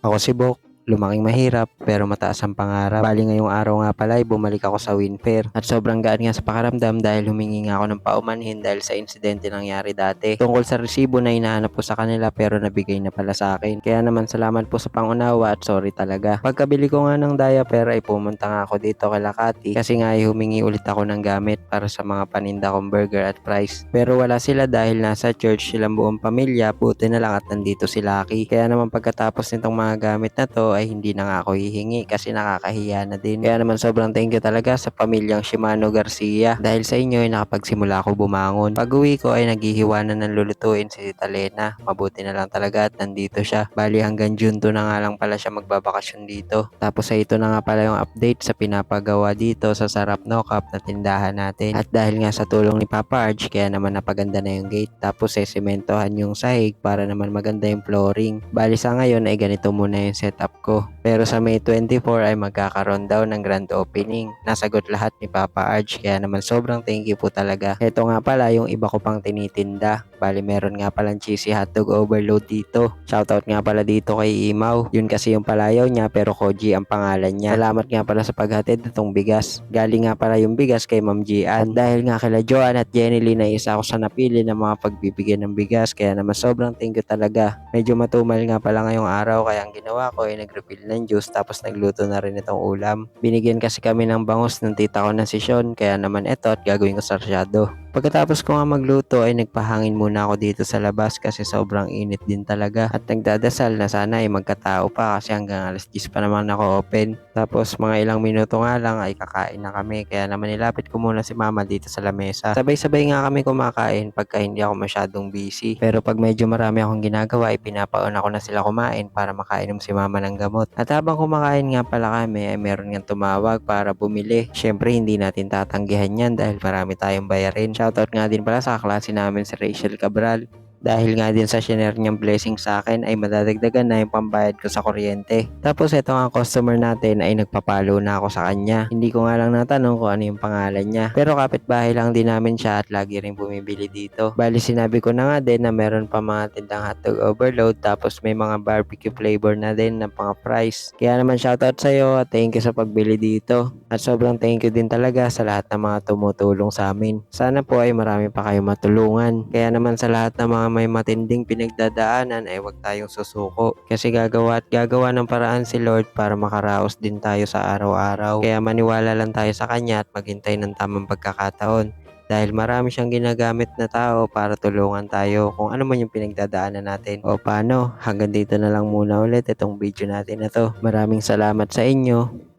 Ako si Bok, lumaking mahirap pero mataas ang pangarap. Bali ngayong araw nga pala ay bumalik ako sa Winfair at sobrang gaan nga sa pakaramdam dahil humingi nga ako ng paumanhin dahil sa insidente nangyari dati. Tungkol sa resibo na hinahanap ko sa kanila pero nabigay na pala sa akin. Kaya naman salamat po sa pangunawa at sorry talaga. Pagkabili ko nga ng diaper ay pumunta nga ako dito kay Lakati kasi nga ay humingi ulit ako ng gamit para sa mga paninda kong burger at fries. Pero wala sila dahil nasa church silang buong pamilya, buti na lang at nandito si Lucky. Kaya naman pagkatapos nitong mga gamit na to ay hindi na nga ako hihingi kasi nakakahiya na din. Kaya naman sobrang thank you talaga sa pamilyang Shimano Garcia dahil sa inyo ay nakapagsimula ako bumangon. Pag uwi ko ay naghihiwa na ng lulutuin si Tita Lena. Mabuti na lang talaga at nandito siya. Bali hanggang June 2 na nga lang pala siya magbabakasyon dito. Tapos ay ito na nga pala yung update sa pinapagawa dito sa Sarap No Cup na tindahan natin. At dahil nga sa tulong ni Papa Arch kaya naman napaganda na yung gate. Tapos ay sementohan yung sahig para naman maganda yung flooring. Bali sa ngayon ay ganito muna yung setup ko. Pero sa May 24 ay magkakaroon daw ng grand opening. Nasagot lahat ni Papa Arch kaya naman sobrang thank you po talaga. Ito nga pala yung iba ko pang tinitinda. Bali meron nga palang cheesy hotdog overload dito. Shoutout nga pala dito kay Imaw. Yun kasi yung palayaw niya pero Koji ang pangalan niya. Salamat nga pala sa paghatid itong bigas. Galing nga pala yung bigas kay Ma'am Gian. At dahil nga kila Joan at Jenny Lee na isa ako sa napili ng mga pagbibigyan ng bigas kaya naman sobrang thank you talaga. Medyo matumal nga pala ngayong araw kaya ang ginawa ko ay nag-refill ng juice tapos nagluto na rin itong ulam. Binigyan kasi kami ng bangus ng tita ko na si Sean kaya naman eto at gagawin ko sarsyado. Pagkatapos ko nga magluto ay nagpahangin muna ako dito sa labas kasi sobrang init din talaga at nagdadasal na sana ay magkatao pa kasi hanggang alas 10 pa naman ako open. Tapos mga ilang minuto nga lang ay kakain na kami kaya naman nilapit ko muna si mama dito sa lamesa. Sabay-sabay nga kami kumakain pagka hindi ako masyadong busy. Pero pag medyo marami akong ginagawa ay pinapauna ko na sila kumain para makainom si mama ng gamot. At habang kumakain nga pala kami ay meron nga tumawag para bumili. Syempre hindi natin tatanggihan yan dahil marami tayong bayarin. Shoutout nga din pala sa klase namin si Rachel Cabral. Dahil nga din sa share niyang blessing sa akin ay madadagdagan na yung pambayad ko sa kuryente. Tapos ito nga customer natin ay nagpapalo na ako sa kanya. Hindi ko nga lang natanong kung ano yung pangalan niya. Pero kapitbahay lang din namin siya at lagi rin bumibili dito. Bali sinabi ko na nga din na meron pa mga tindang hotdog overload tapos may mga barbecue flavor na din ng mga fries. Kaya naman shoutout sa iyo at thank you sa pagbili dito. At sobrang thank you din talaga sa lahat ng mga tumutulong sa amin. Sana po ay marami pa kayo matulungan. Kaya naman sa lahat ng mga may matinding pinagdadaanan ay huwag tayong susuko. Kasi gagawa at gagawa ng paraan si Lord para makaraos din tayo sa araw-araw. Kaya maniwala lang tayo sa Kanya at maghintay ng tamang pagkakataon. Dahil marami siyang ginagamit na tao para tulungan tayo kung ano man yung pinagdadaanan natin. O paano, hanggang dito na lang muna ulit itong video natin na to. Maraming salamat sa inyo.